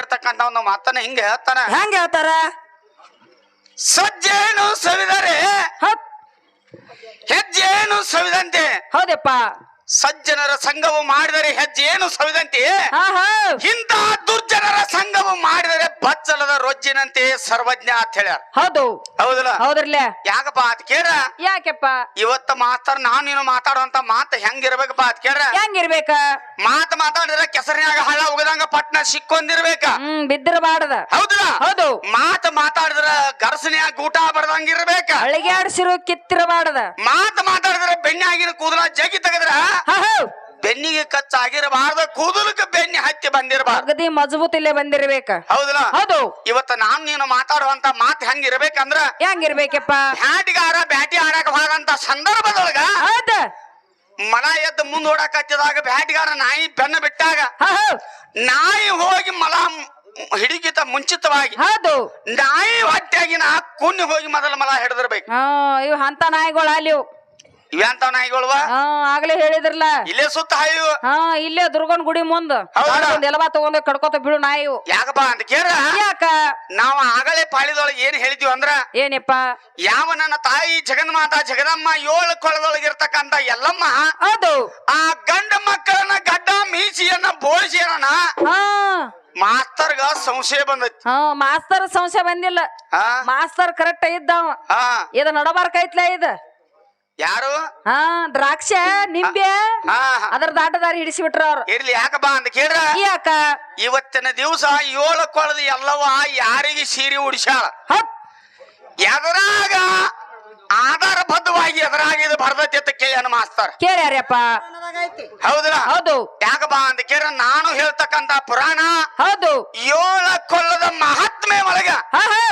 ಆಗಿರ್ತಕ್ಕಂತ ಒಂದು ಮಾತನ್ನ ಹಿಂಗೆ ಹೇಳ್ತಾನ. ಹೆಂಗ ಹೇಳ್ತಾರ? ಸಜ್ಜೇನು ಸವಿದರೆ ಹೆಜ್ಜೆ ಏನು ಸವಿದಂತೆ. ಹೌದಪ್ಪ. ಸಜ್ಜನರ ಸಂಘವು ಮಾಡಿದರೆ ಹೆಜ್ಜೆ ಏನು ಸವಿದಂತೆ? ಇಂತಹ ದುರ್ಜನರ ಸಂಘವು ಮಾಡಿದರೆ ಬಚ್ಚಲದ ರೊಜ್ಜಿನಂತೆ ಸರ್ವಜ್ಞ ಅಂತ ಹೇಳ್ಯಾರ. ಹೌದು. ಹೌದಲ್ಲ? ಹೌದ್ರಲ್ಲ? ಯಾಕಪ್ಪ ಅದ್ ಕೇಳ ಯಾಕೆಪ್ಪ? ಇವತ್ತ ಮಾಸ್ತರ್ ನಾನು ನೀನು ಮಾತಾಡುವಂತ ಮಾತು ಹೆಂಗಿರ್ಬೇಕಪ್ಪ ಅದ್ ಕೇಳ ಹೆಂಗಿರ್ಬೇಕ? ಮಾತು ಮಾತಾಡಿದ್ರೆ ಕೆಸರಿನಾಗ ಹಳ್ಳ ಉಗದಂಗ ಪಟ್ನ ಸಿಕ್ಕೊಂದಿರ್ಬೇಕ. ಹ್ಮ್ ಬಿದ್ದಿರಬಾರ್ದ ಹೌದಲ್ಲ? ಹೌದು. ಮಾತು ಮಾತಾಡಿದ್ರ ಗರ್ಸನ್ಯಾಗ ಊಟ ಬಡ್ದಂಗಿರ್ಬೇಕ. ಅಳಿಗಾಡ್ಸಿರು ಕಿತ್ತಿರಬಾರ್ದ ಮಾತು ಮಾತಾಡಿದ್ರೆ ಬೆಣ್ಣಾಗಿನ ಕೂದಲ ಜಗಿ ತೆಗದ್ರ ಬೆನ್ನಿಗೆ ಕಚ್ಚ ಆಗಿರಬಾರ್ದ ಕೂದಲಕ್ಕೆ ಬೆನ್ನಿ ಹತ್ತಿ ಬಂದಿರಬಾರ್ದು. ಅಗದಿ ಮಜಬೂತ್ ಇಲ್ಲೇ ಬಂದಿರ್ಬೇಕ. ಹೌದಲ್ಲ? ಹೌದು. ಇವತ್ತು ನಾನ್ ನೀನು ಮಾತಾಡುವಂತ ಮಾತು ಹೆಂಗಿರ್ಬೇಕಂದ್ರ ಹೆಂಗಿರ್ಬೇಕಪ್ಪ? ಬ್ಯಾಟಿಗಾರ ಬ್ಯಾಟಿ ಆಡಕ್ ಹೋದಂತ ಸಂದರ್ಭದೊಳಗ ಹೌದ. ಮನ ಎದ್ದು ಮುಂದೋಡಕ್ ಹಚ್ಚಿದಾಗ ಹತ್ತಿದಾಗ ಬ್ಯಾಟಿಗಾರ ನಾಯಿ ಬೆನ್ನ ಬಿಟ್ಟಾಗ ನಾಯಿ ಹೋಗಿ ಮಲ ಹಿಡಿಕಿತ ಮುಂಚಿತವಾಗಿ ಹೌದು. ನಾಯಿ ಹೊಟ್ಟೆಗಿನ ಕುಣ್ಣಿ ಹೋಗಿ ಮೊದಲ ಮಲ ಹಿಡಿದಿರ್ಬೇಕು. ಆ ಇವ್ ಅಂತ ನಾಯಿಗಳು ಅಲ್ಲಿವ್ ಇವೆಂತ ನಾಯಿಗಳ್ವ ಹಾ ಆಗ್ಲೇ ಹೇಳಿದ್ರಲ್ಲ. ಇಲ್ಲೇ ಸುತ್ತ ಹಾಯು. ಹಾ ಇಲ್ಲೇ ದುರ್ಗನ್ ಗುಡಿ ಮುಂದ. ಹೌದಾ? ಒಂದ್ ಎಲಬಾ ತಗೊಂಡ್ ಕಡ್ಕೋತ ಬಿಡು ನಾಯಿ ಯಾಕಪ್ಪ ಅಂತ ಕೇಳ ಯಾಕ? ನಾವು ಆಗಲೇ ಪಾಳಿದೊಳಗೆ ಏನ್ ಹೇಳಿದ್ವಿ ಅಂದ್ರ ಏನಪ್ಪ? ಯಾವ ನನ್ನ ತಾಯಿ ಜಗನ್ಮಾತ ಜಗದಮ್ಮ ಏಳು ಕೊಳದೊಳಗಿರ್ತಕ್ಕಂತ ಎಲ್ಲಮ್ಮ ಹೌದು. ಆ ಗಂಡ ಮಕ್ಕಳನ್ನ ಗಡ್ಡ ಮೀಸಿಯನ್ನ ಬೋಳಿಸಿಯನ್ನ ಹಾ. ಮಾಸ್ತರ್ಗ ಸಂಶಯ ಬಂದೈತಿ. ಹಾ ಮಾಸ್ತರ್ ಸಂಶಯ ಬಂದಿಲ್ಲ. ಹಾ. ಮಾಸ್ತರ್ ಕರೆಕ್ಟ್ ಇದ್ದಾವ ಹಾ. ಇದ ನಡಬಾರ್ಕೈತ್ಲ ಇದ? ಯಾರು? ಹಾ ದ್ರಾಕ್ಷ ನಿಂಬೆ ಹಾ ಅದ್ರ ದಾಟದಾರಿ ಹಿಡಿಸಿಬಿಟ್ರ ಅವ್ರ. ಇರ್ಲಿ ಯಾಕಪ್ಪ ಅಂತ ಕೇಳ್ರ? ಯಾಕ ಇವತ್ತಿನ ದಿವಸ ಏಳು ಕೊಳದ ಎಲ್ಲವ ಯಾರಿಗೆ ಸೀರೆ ಉಡಿಸ್ಯಾಳ? ಹತ್ ಎದರಾಗ ಆಧಾರಬದ್ಧವಾಗಿ ಎದರಾಗ ಇದು ಬರ್ತೈತಿ ಅಂತ ಕೇಳ್ಯಾನ ಮಾಸ್ತರ್ ಕೇಳ್ಯಾರ್ಯಪ್ಪ ಹೌದಲ್ಲ ಹೌದು. ಯಾಕಪ್ಪ ಅಂತ ಕೇಳ ನಾನು ಹೇಳ್ತಕ್ಕಂತ ಪುರಾಣ ಹೌದು. ಏಳು ಕೊಳ್ಳದ ಮಹಾತ್ಮೆ ಒಳಗ ಹಾ ಹಾ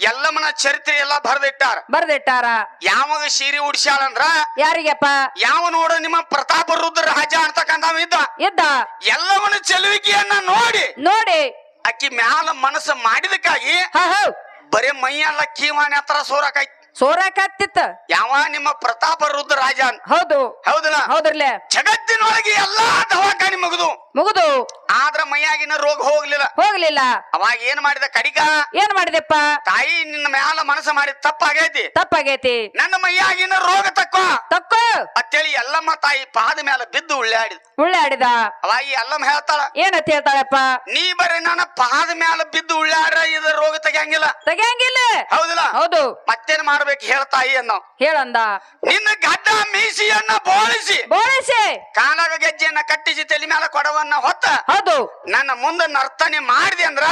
ಎಲ್ಲಮ್ಮನ ಚರಿತ್ರೆ ಎಲ್ಲ ಬರೆದಿಟ್ಟಾರ. ಬರ್ದಿಟ್ಟಾರ. ಯಾವಾಗ ಸೀರೆ ಉಡ್ಸ್ಯಾಳಂದ್ರ ಯಾರಿಗಪ್ಪ? ಯಾವ ನೋಡ ನಿಮ್ಮ ಪ್ರತಾಪ ರುದ್ರ ರಾಜ ಅಂತಕ್ಕಂಥವ ಇದ್ದ. ಇದ್ದ. ಎಲ್ಲವನ ಚೆಲುವಿಕೆಯನ್ನ ನೋಡಿ. ನೋಡಿ. ಅಕ್ಕಿ ಮ್ಯಾಲ ಮನಸ್ಸು ಮಾಡಿದಕ್ಕಾಗಿ ಹಾ ಮೈ ಬರೀ ಮೈಯೆಲ್ಲ ಕೀವಾಣಿ ಹತ್ರ ಸೋರಕಾಯ್ತು ಸೋರಾಕಾಗ್ತಿತ್ತ ಯಾವ ನಿಮ್ಮ ಪ್ರತಾಪ ರುದ್ರ ರಾಜ ಅಂತ? ಹೌದು. ಹೌದಲ್ಲ? ಹೌದ್ರಲ್ಲ. ಜಗತ್ತಿನೊಳಗೆ ಎಲ್ಲಾ ದವಾಖಾನೆ ಮುಗಿದು. ಮುಗಿದು. ಆದ್ರ ಮೈಯಾಗಿನ ರೋಗ ಹೋಗ್ಲಿಲ್ಲ. ಹೋಗ್ಲಿಲ್ಲ. ಅವಾಗ ಏನ್ ಮಾಡಿದ ಕಡಿಕ ಏನ್ ಮಾಡಿದೆಪ್ಪ? ತಾಯಿ ನಿನ್ನ ಮ್ಯಾಲ ಮನಸ್ಸು ಮಾಡಿದ ತಪ್ಪಾಗೈತಿ. ತಪ್ಪಾಗೈತಿ. ನನ್ನ ಮೈಯಾಗಿನ ರೋಗ ತಕ್ಕೋ. ತಕ್ಕೋ. ಅಂತೇಳಿ ಎಲ್ಲಮ್ಮ ತಾಯಿ ಪಾದ ಮ್ಯಾಲ ಬಿದ್ದು ಉಳ್ಳಾಡಿದ. ಉಳ್ಳಾಡಿದ. ಅವಾಗ ಈ ಎಲ್ಲಮ್ಮ ಹೇಳ್ತಾಳ ಏನಂತ ಹೇಳ್ತಾಳಪ್ಪ? ನೀ ಬರೀ ನನ್ನ ಪಾದ ಮ್ಯಾಲ ಬಿದ್ದು ಉಳ್ಳಾಡ್ರ ಇದ ರೋಗ ತೆಗಿಯಂಗಿಲ್ಲ. ತೆಗಿಯಂಗಿಲ್ಲ. ಹೌದಿಲ್ಲ? ಹೌದು. ಮತ್ತೇನ್ ಮಾಡ್ಬೇಕು ಹೇಳ್ತಾಯಿ ಅನ್ನೋ. ಹೇಳಂದ. ನಿನ್ನ ಗಡ್ಡ ಮೀಸಿಯನ್ನ ಬೋಳಿಸಿ. ಬೋಳಿಸಿ. ಕಾಲಾಗ ಗೆಜ್ಜೆಯನ್ನ ಕಟ್ಟಿಸಿ ತಲೆ ಮೇಲೆ ಕೊಡವನ್ನ ಹೊತ್ತ. ಹೌದು. ನನ್ನ ಮುಂದೆ ನರ್ತನೆ ಮಾಡಿದೆ ಅಂದ್ರ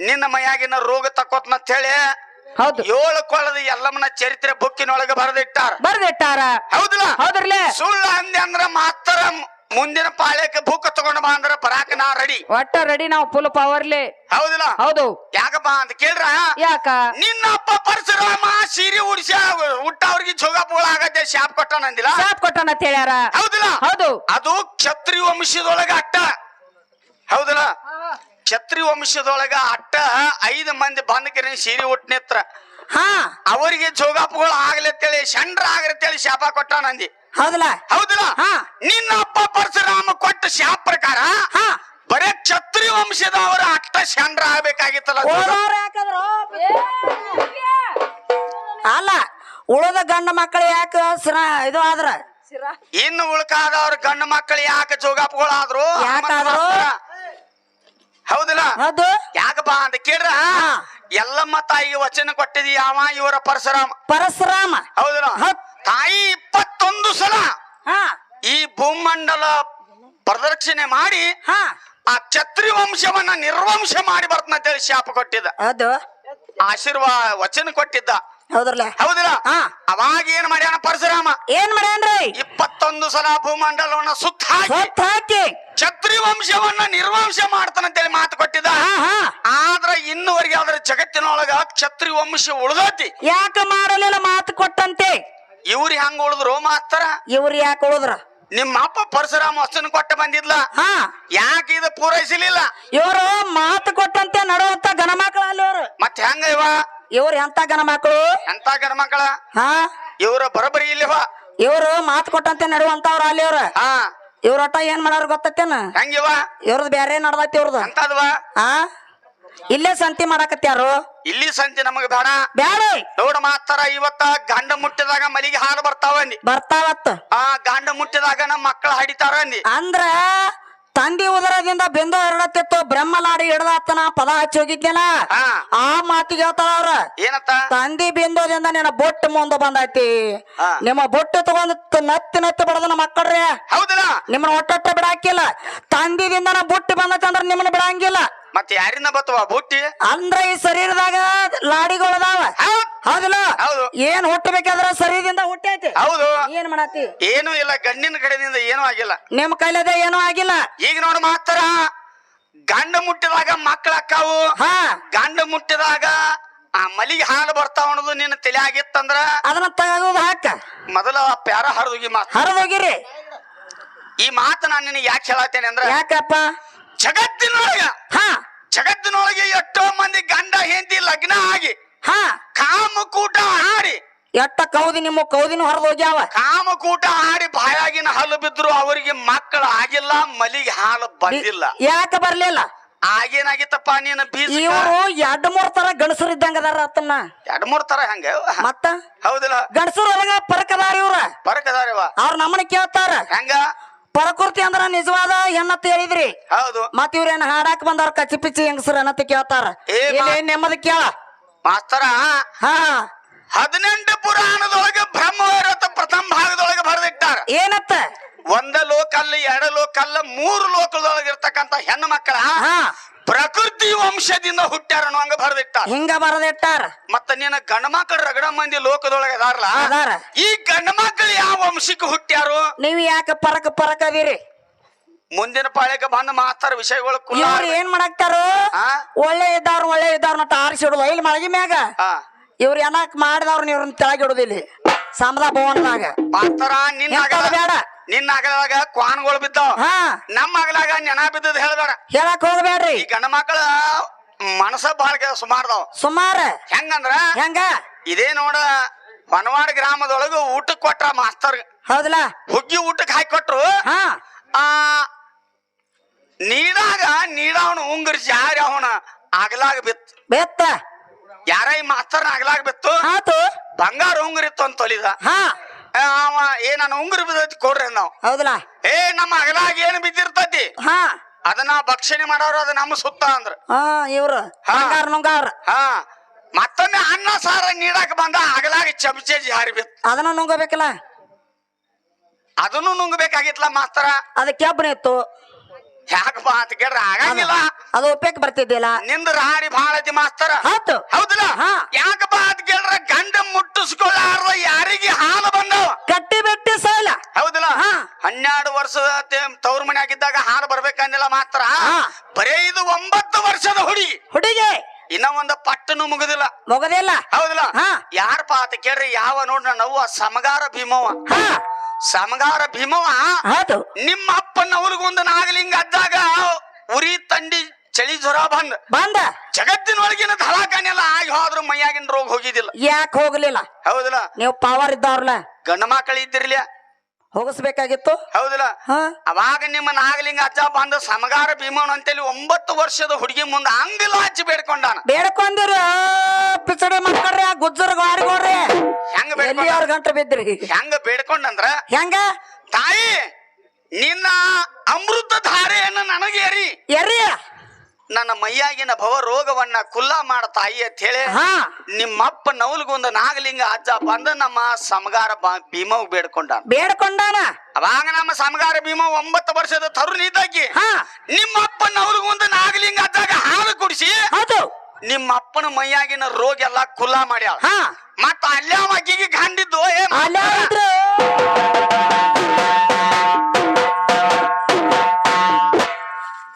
ನಿನ್ನ ಮೈಯಾಗಿನ ರೋಗ ತಕ್ಕೋತ್ನ ಹೇಳಿ ಹೌದು. ಏಳು ಕೊಳದ ಎಲ್ಲಮ್ಮನ ಚರಿತ್ರೆ ಬುಕ್ಕಿನೊಳಗೆ ಬರೆದಿಟ್ಟಾರ. ಬರೆದಿಟ್ಟಾರ. ಹೌದಲ್ಲ? ಸುಳ್ಳ ಸುಳ್ಳು ಅಂದೆ ಅಂದ್ರ ಮಾತ್ರ ಮುಂದಿನ ಪಾಳ್ಯಕ್ಕೆ ಬುಕ್ ತಗೊಂಡ್ ಬಾ ಅಂದ್ರ ಬರಾಕ ನಾ ರೆಡಿ ಒಟ್ಟ ರೆಡಿ ನಾವು ಫುಲ್ ಪವರ್ಲಿ ಹೌದಿಲ್ಲ? ಹೌದು. ಯಾಕಪ್ಪ ಅಂತ ಕೇಳ್ರ? ಯಾಕ? ನಿನ್ನ ಅಪ್ಪ ಪರಶುರಾಮ ಸೀರೆ ಅವ್ರಿಗೆ ಹುಟ್ಟವ್ರಿಗೆ ಪೂಳ ಆಗತ್ತೆ ಶಾಪ್ ಕೊಟ್ಟನಂದಿಲ್ಲ ಶಾಪ್ ಕೊಟ್ಟನ ಹೇಳ್ಯಾರ. ಹೌದಿಲ್ಲ? ಹೌದು. ಅದು ಕ್ಷತ್ರಿ ವಂಶದೊಳಗ ಅಟ್ಟ. ಹೌದಿಲ್ಲ? ಕ್ಷತ್ರಿ ವಂಶದೊಳಗ ಅಟ್ಟ ಐದು ಮಂದಿ ಬಂದಕಿನ ಸೀರೆ ಉಟ್ ನಿತ್ರ. ಹಾ. ಅವರಿಗೆ ಜೋಗಾಪುಗಳು ಆಗ್ಲತ್ತೇಳಿ ಶಂಡ್ರ ಆಗ್ಲತ್ತೇಳಿ ಶಾಪ ಕೊಟ್ಟಾನಂದಿ ಹೌದಲ್ಲ. ನಿನ್ನ ಅಪ್ಪ ಪರಶುರಾಮ ಕೊಟ್ಟ ಶಾಪ ಪ್ರಕಾರ ಹಾ. ಬರೇ ವಂಶದ ವಂಶದವರ ಅಟ್ಟ ಶಂಡ್ರ ಆಗ್ಬೇಕಾಗಿತ್ತಲ್ಲ ಅಲ್ಲ ಉಳದ ಗಂಡ ಮಕ್ಕಳು ಯಾಕ ಇದು ಆದ್ರ? ಇನ್ನು ಉಳ್ಕಾದವ್ರ ಗಂಡ ಮಕ್ಕಳು ಯಾಕೆ ಜೋಗಾಪುಗಳಾದ್ರು? ಹೌದಿಲ್ಲ? ಹೌದು. ಯಾಕಪ್ಪ ಅಂತ ಕೇಳ್ರ? ಎಲ್ಲಮ್ಮ ತಾಯಿಗೆ ವಚನ ಕೊಟ್ಟಿದಿ ಯಾವ ಇವರ ಪರಶುರಾಮ? ಪರಶುರಾಮ. ಹೌದಿಲ್ಲ? ತಾಯಿ ಇಪ್ಪತ್ತೊಂದು ಸಲ ಈ ಭೂಮಂಡಲ ಪ್ರದಕ್ಷಿಣೆ ಮಾಡಿ ಹಾ. ಆ ಛತ್ರಿ ವಂಶವನ್ನ ನಿರ್ವಂಶ ಮಾಡಿ ಬರ್ತಂತೇಳಿ ಶಾಪ ಕೊಟ್ಟಿದ್ದ. ಅದು ಆಶೀರ್ವಾದ ವಚನ ಕೊಟ್ಟಿದ್ದ. ಹೌದ್ರಲ್ಲ? ಹೌದಿಲ್ಲ. ಅವಾಗ ಏನ್ ಮಾಡ್ಯಾನ ಪರಶುರಾಮ? ಏನ್ ಮಾಡ್ಯಾನ್ರಿ? ಇಪ್ಪತ್ತೊಂದು ಸಲ ಭೂಮಂಡಲವನ್ನ ಸುತ್ತ ಹಾಕಿ ಛತ್ರಿ ವಂಶವನ್ನ ನಿರ್ವಂಶ ಮಾಡ್ತಾನಂತೇಳಿ ಮಾತು ಕೊಟ್ಟಿದ್ದ. ಆದ್ರ ಇನ್ನುವರೆಗೆ ಆದ್ರೆ ಜಗತ್ತಿನೊಳಗ ಛತ್ರಿ ವಂಶ ಉಳ್ದೈತಿ. ಯಾಕ ಮಾಡಲಿಲ್ಲ ಮಾತು ಕೊಟ್ಟಂತೆ? ಇವ್ರು ಹೆಂಗ ಉಳಿದ್ರು ಮಾಸ್ತರ? ಇವ್ರು ಯಾಕೆ ಉಳಿದ್ರ? ನಿಮ್ಮ ಅಪ್ಪ ಪರಶುರಾಮ ಅಷ್ಟನ್ನು ಕೊಟ್ಟ ಬಂದಿದ್ಲ? ಹಾ. ಯಾಕೆ ಇದು ಪೂರೈಸಲಿಲ್ಲ? ಇವರು ಮಾತು ಕೊಟ್ಟಂತೆ ನಡುವಂತ ಗಣ ಮಕ್ಕಳು ಅಲ್ಲಿ ಇವ್ರು. ಮತ್ ಹೆಂಗ ಇವ? ಇವ್ರು ಎಂತ ಗಣ ಮಕ್ಕಳು ಎಂತ ಗಣ ಮಕ್ಕಳ ಹಾ. ಇವ್ರ ಬರಬರಿ ಇಲ್ಲಿವ ಇವರು ಮಾತು ಕೊಟ್ಟಂತೆ ನಡುವಂತವ್ರ ಅಲ್ಲಿ ಇವ್ರು. ಹಾ. ಇವ್ರ ಒಟ್ಟ ಏನ್ ಮಾಡಾರ ಗೊತ್ತೇನ ಹೆಂಗಿವ ಇವ್ರದ್ ಬ್ಯಾರೆ ನಡ್ದೈತಿ ಇವ್ರದ್ದು ಅಂತದ್ವಾ ಆ ಇಲ್ಲೇ ಸಂತಿ ಮಾಡಾಕತ್ಯಾರು ಇಲ್ಲಿ ಸಂತಿ ನಮಗ ಬೇಡ. ಬೇಡ ನೋಡ ಮಾತ್ರ ಇವತ್ತ ಗಂಡ ಮುಟ್ಟಿದಾಗ ಮಲಿಗೆ ಹಾಲು ಬರ್ತಾವ ಅಂದಿ ಬರ್ತಾವತ್ತ. ಆ ಗಂಡ ಮುಟ್ಟಿದಾಗ ನಮ್ಮ ಮಕ್ಕಳು ಹಡಿತಾರ ಅಂದಿ ಅಂದ್ರ ತಂದಿ ಉದರದಿಂದ ಬೆಂದು ಹರಡತ್ತಿತ್ತು ಬ್ರಹ್ಮಲಾಡಿ ಹಿಡ್ದಾತನ ಪದ ಹಚ್ಚಿ ಹೋಗಿದ್ನಲ್ಲ ಹಾ. ಆ ಮಾತಿಗೆ ಹೇಳ್ತಾರ ಅವ್ರ. ಏನತ್ತ? ತಂದಿ ಬಿಂದೋದಿಂದ ನಿನ್ನ ಬೊಟ್ಟು ಮುಂದೆ ಬಂದೈತಿ. ನಿಮ್ಮ ಬೊಟ್ಟು ತಗೊಂಡ್ ನತ್ತಿ ನತ್ತಿ ಬಿಡದ ನಮ್ಮ ಮಕ್ಕಳ್ರಿ ಹೌದಿಲ್ಲ. ನಿಮ್ಮನ್ನ ಒಟ್ಟೊಟ್ಟ ಬಿಡಾಕಿಲ್ಲ. ತಂದಿದಿಂದ ನಾ ಬೊಟ್ಟು ಬಂದೈತಿ ಅಂದ್ರೆ ನಿಮ್ಮನ್ನ ಬಿಡಂಗಿಲ್ಲ. ಮತ್ತೆ ಯಾರಿಂದ ಬತ್ತವ? ಬುಟ್ಟಿ? ಅಂದ್ರ ಈ ಶರೀರದಾಗ ಲಾಡಿಗಳದಾವ ಹೌದಲ್ಲ ಹೌದಿಲ್ಲ? ಹೌದು. ಏನ್ ಹುಟ್ಟಬೇಕಾದ್ರ ಶರೀರದಿಂದ ಹುಟ್ಟೈತಿ ಹೌದು. ಏನ್ ಮಾಡತಿ? ಏನೂ ಇಲ್ಲ ಗಂಡಿನ ಕಡೆಯಿಂದ ಏನೂ ಆಗಿಲ್ಲ. ನಿಮ್ ಕೈಲದ ಏನೂ ಆಗಿಲ್ಲ. ಈಗ ನೋಡ ಮಾತ್ರ ಗಂಡ ಮುಟ್ಟಿದಾಗ ಮಕ್ಕಳ ಅಕ್ಕಾವು. ಹಾ. ಗಂಡ ಮುಟ್ಟಿದಾಗ ಆ ಮಲಿಗೆ ಹಾಲು ಬರ್ತಾವ ಅನ್ನೋದು ನಿನ್ನ ತಲೆ ಆಗಿತ್ತಂದ್ರ ಅದನ್ನ ತಗೋ ಹಾಕ. ಮೊದಲ ಪ್ಯಾರ ಹರಿದೋಗಿ ಮಾತು. ಹರಿದೋಗಿರಿ. ಈ ಮಾತು ನಾನು ನಿನಗೆ ಯಾಕೆ ಹೇಳತ್ತೇನೆ ಅಂದ್ರೆ? ಯಾಕಪ್ಪ? ಜಗತ್ತಿನೊಳಗ ಹಾ. ಜಗತ್ತಿನೊಳಗೆ ಎಷ್ಟೋ ಮಂದಿ ಗಂಡ ಹೆಂಡತಿ ಲಗ್ನ ಆಗಿ ಹಾ. ಕಾಮಕೂಟ ಆಡಿ ಎಟ್ಟ ಕೌದಿ ನಿಮ್ಮ ಕೌದಿನ ಹರಿದೋಗ್ಯಾವ ಕಾಮಕೂಟ ಆಡಿ ಬಾಯಾಗಿನ ಹಲ್ಲು ಬಿದ್ರು ಅವರಿಗೆ ಮಕ್ಕಳು ಆಗಿಲ್ಲ ಮಲಿಗೆ ಹಾಲು ಬಂದಿಲ್ಲ. ಯಾಕೆ ಬರ್ಲಿಲ್ಲ? ಆಗೇನಾಗಿತ್ತಪ್ಪ ನೀನು ಬೀಜ ಇವರು ಎರಡ್ ಮೂರ್ ತರ ಗಣಸರು ಇದ್ದಂಗ ಅದಾರ ಅತ್ತನ್ನ ಎರಡ್ ಮೂರ್ ತರ ಹಂಗ? ಮತ್ತ? ಹೌದಿಲ್ಲ. ಗಣಸರು ಒಳಗ ಪರಕದಾರ ಇವ್ರ. ಪರಕದಾರಿ ಅವ್ರ ನಮ್ಮನ್ನ ಕೇಳ್ತಾರ. ಹೆಂಗ? ಪರಕೃತಿ ಅಂದ್ರ ನಿಜವಾದ ಹೆಣ್ಣತ್ ಹೇಳಿದ್ರಿ. ಹೌದು. ಮತ್ ಇವ್ರೇನ್ ಹಾಡಾಕ್ ಬಂದವ್ರ ಕಚ್ಚಿ ಪಿಚ್ಚಿ ಹೆಂಗಸರ್ ಅನ್ನತ್ ಕೇಳ್ತಾರ. ಏ ಮಾ- ಇಲ್ಲಿ ನೆಮ್ಮದಿ ಕೇಳ. ಮಾಸ್ತರ ಹಾ. ಹದಿನೆಂಟು ಪುರಾಣದೊಳಗೆ ಬ್ರಹ್ಮವೈರತ ಪ್ರಥಮ ಭಾಗದೊಳಗೆ ಬರೆದಿಟ್ಟಾರ. ಏನತ್ತ? ಒಂದ ಲೋಕಲ್ಲ ಎರಡ ಲೋಕಲ್ಲ ಮೂರು ಲೋಕದೊಳಗೆ ಇರ್ತಕ್ಕಂತ ಹೆಣ್ಣು ಮಕ್ಕಳ ಹಾ. ಪ್ರಕೃತಿ ವಂಶದಿಂದ ಹುಟ್ಟ್ಯಾರ ಅನ್ನೋ ಹಂಗ ಬರೆದಿಟ್ಟಾರ. ಹಿಂಗ ಬರದಿಟ್ಟಾರ. ಮತ್ತ ನಿನ್ನ ಗಂಡ ಮಕ್ಕಳು ರಗಡ ಮಂದಿ ಲೋಕದೊಳಗೆ ಅದಾರಲ್ಲ? ಅದಾರ. ಈ ಗಂಡ ಮಕ್ಕಳು ಯಾವ ವಂಶಕ್ಕೆ ಹುಟ್ಟ್ಯಾರು? ನೀವ್ ಯಾಕ ಪರಕ ಪರಕ ಅದೀರಿ ಮುಂದಿನ ಪಾಳ್ಯಕ್ಕೆ ಬಂದ ಮಾತಾರ ವಿಷಯಗಳು ಇವ್ರು ಏನ್ ಮಾಡಾಕ್ತಾರ? ಒಳ್ಳೆ ಇದ್ದಾರ ಒಳ್ಳೆ ಇದ್ದಾರ ಮತ್ತ ಆರಿಸಿಡುದು ಇಲ್ಲಿ ಮಳಗಿ ಮ್ಯಾಗ. ಇವ್ರ ಏನಕ್ ಮಾಡಿದವ್ರ ಇವ್ರನ್ನ ತೆಳಗಿಡುದಿಲ್ಲ. ಸಮದ ಭವನದಾಗ. ಮಾಸ್ತರ ನಿನ್ನ ಎಂತದು ಅಗಲ ಬೇಡ? ನಿನ್ನ ಅಗಲಾಗ ಕ್ವಾನ್ಗಳು ಬಿದ್ದಾವ. ಹಾ. ನಮ್ಮ ಅಗಲಾಗ ನೆನ ಬಿದ್ದದ ಹೇಳ್ಬೇಡ. ಹೇಳಕ್ ಹೋಗ್ಬೇಡ್ರಿ. ಈ ಗಂಡ ಮಕ್ಕಳ ಮನಸ ಬಾಳ ಸುಮಾರ್ದಾವ. ಸುಮಾರ. ಹೆಂಗಂದ್ರ? ಹೆಂಗ? ಇದೇ ನೋಡ ಹೊನವಾಡ ಗ್ರಾಮದೊಳಗ ಊಟಕ್ ಕೊಟ್ರ ಮಾಸ್ತರ್. ಹೌದಲ್ಲ ಹುಗ್ಗಿ ಊಟಕ್ ಹಾಕಿ ಕೊಟ್ರು. ಹಾ. ಆ ನೀಡಾಗ ನೀಡವನ ಉಂಗರ್ಸಿ ಯಾರ ಅವನ ಅಗಲಾಗ ಬಿತ್ತು. ಬೆತ್ತ. ಯಾರ ಈ ಮಾಸ್ತರ್ನ ಅಗಲಾಗ ಬಿತ್ತು ಆತು. ಬಂಗಾರ ಉಂಗುರಿತ್ತು ಅಂತ ತೊಲಿದ. ಹಾ. ಅವ ಏ ನನ್ನ ಉಂಗುರ ಬಿದ್ದೈತಿ ಕೊಡ್ರಿ ನಾವು ಹೌದಲ್ಲ ಏ ನಮ್ಮ ಅಗಲಾಗ ಏನ್ ಬಿದ್ದಿರ್ತತಿ? ಹಾ. ಅದನ್ನ ಭಕ್ಷಣೆ ಮಾಡೋರು ಅದು ನಮ್ಮ ಸುತ್ತ ಅಂದ್ರ. ಹಾ ಇವ್ರು. ಹಾ. ಬಂಗಾರ ನುಂಗಾರ ಹಾ. ಮತ್ತೊಮ್ಮೆ ಅನ್ನ ಸಾರ ನೀಡಕ್ ಬಂದ ಅಗಲಾಗ ಚಮಚೆ ಜಾರಿ ಬಿತ್ತು. ಅದನ್ನ ನುಂಗಬೇಕಲ್ಲ? ಅದನ್ನು ನುಂಗಬೇಕಾಗಿತ್ತಲ್ಲ ಮಾಸ್ತರ? ಅದಕ್ಕೆ ಕೆಬ್ಬನ ಇತ್ತು. ಯಾಕಪ್ಪ ಅಂತ ಕೇಳ್ರ? ಆಗಂಗಿಲ್ಲ. ಅದು ಉಪಯೋಗ ಬರ್ತಿದ್ದಿಲ್ಲ ನಿಂದ ರಾಡಿ ಐತಿ ಮಾಸ್ತರ. ಹೌದು. ಹೌದಿಲ್ಲ. ಯಾಕಪ್ಪ ಅಂತ ಕೇಳ್ರ? ಗಂಡ ಮುಟ್ಟಿಸ್ಕೊಳ್ಳಾರ್ದ ಯಾರಿಗೆ ಹಾಲು ಬಂದವ? ಕಟ್ಟಿ ಬೆಟ್ಟಿ ಸಾಲ. ಹೌದಿಲ್ಲ. ಹನ್ನೆರಡು ವರ್ಷದ ತೇ- ತವ್ರ ಮನೆ ಆಗಿದ್ದಾಗ ಹಾಲು ಬರ್ಬೇಕಂದಿಲ್ಲ ಮಾತ್ರ. ಹಾ. ಬರೇ ಇದು ಒಂಬತ್ತು ವರ್ಷದ ಹುಡುಗಿ. ಹುಡುಗಿ. ಇನ್ನ ಒಂದು ಪಟ್ಟನು ಮುಗುದಿಲ್ಲ. ಮುಗದಿಲ್ಲ. ಹೌದಿಲ್ಲ? ಹಾ. ಯಾರಪ್ಪ ಅಂತ ಕೇಳ್ರಿ? ಯಾವ ನೋಡ್ ನವ್ವ ಸಮಗಾರ ಭೀಮವ್ವ. ಹಾ. ಸಮಗಾರ ಭೀಮವ ಹೌದು. ನಿಮ್ಮ ಅಪ್ಪನ ಅವ್ರಿಗೊಂದು ನಾಗಲಿಂಗ ಅದ್ದಾಗ ಉರಿ ತಂಡಿ ಚಳಿ ಜ್ವರ ಬಂದ. ಬಂದ. ಜಗತ್ತಿನೊಳಗಿನ ಧಳಾಕನೆಲ್ಲ ಆಗಿ ಹೋದ್ರು ಮೈಯಾಗಿನ ರೋಗ ಹೋಗಿದಿಲ್ಲ. ಯಾಕೆ ಹೋಗ್ಲಿಲ್ಲ? ಹೌದಲ್ಲ? ನೀವು ಪವರ್ ಇದ್ದವ್ರಲ್ಲ. ಗಂಡ ಮಕ್ಕಳು ಹೋಗಿಸ್ಬೇಕಾಗಿತ್ತು? ಹೌದಿಲ್ಲ. ಹಾ? ಅವಾಗ ನಿಮ್ಮ ನಾಗಲಿಂಗ ಅಜ್ಜ ಬಂದು ಸಮಗಾರ ಭೀಮನ್ ಅಂತೇಳಿ ಒಂಬತ್ತು ವರ್ಷದ ಹುಡುಗಿ ಮುಂದೆ ಹಂಗಿಲ್ಲ ಅಜ್ಜಿ ಬೇಡ್ಕೊಂಡಾನ. ಬೇಡ್ಕೊಂಡಿರ ಪಿಚಡಿ ಮಾಡ್ಕೊಡ್ರಿ ಆ ಗುಜ್ಜರ್ ಗಾರಿಗೋಡ್ರಿ ಹೆಂಗ ಎಲ್ಲಿ ಬೇಡ್ಕೊಂಡ ಗಂಟೆ ಬಿದ್ರಿ ಹೆಂಗ ಬೇಡ್ಕೊಂಡಂದ್ರ? ಹೆಂಗ? ತಾಯಿ ನಿನ್ನ ಅಮೃತ ಧಾರೆಯನ್ನು ನನಗೆ ಎರಿ ಎರ್ರಿ. ನನ್ನ ಮೈಯಾಗಿನ ಭವ ರೋಗವನ್ನ ಕುಲ್ಲ ಮಾಡ ತಾಯಿ ಅಂತ ಹೇಳಿ ಹಾ. ನಿಮ್ಮಪ್ಪ ನವಲ್ಗೊಂದು ನಾಗಲಿಂಗ ಅಜ್ಜ ಬಂದ ನಮ್ಮ ಸಮಗಾರ ಭೀಮವ್ ಬೇಡ್ಕೊಂಡ ಬೇಡ್ಕೊಂಡಾನ. ಅವಾಗ ನಮ್ಮ ಸಮಗಾರ ಭೀಮ ಒಂಬತ್ತು ವರ್ಷದ ತರುಣಿ ಇದ್ದಾಗಿ ಹಾ. ನಿಮ್ಮಪ್ಪ ನವಲ್ಗೊಂದು ನಾಗಲಿಂಗ ಅಜ್ಜಾಗ ಹಾಲು ಕುಡಿಸಿ ನಿಮ್ಮ ಅಪ್ಪನ ಮೈಯಾಗಿನ ರೋಗ ಎಲ್ಲ ಕುಲ್ಲ ಮಾಡ್ಯಾಳ. ಹಾ. ಮತ್ತ ಅಲ್ಲೇ ಅಕ್ಕಿಗೆ ಗಂಡಿದ್ದು ಏ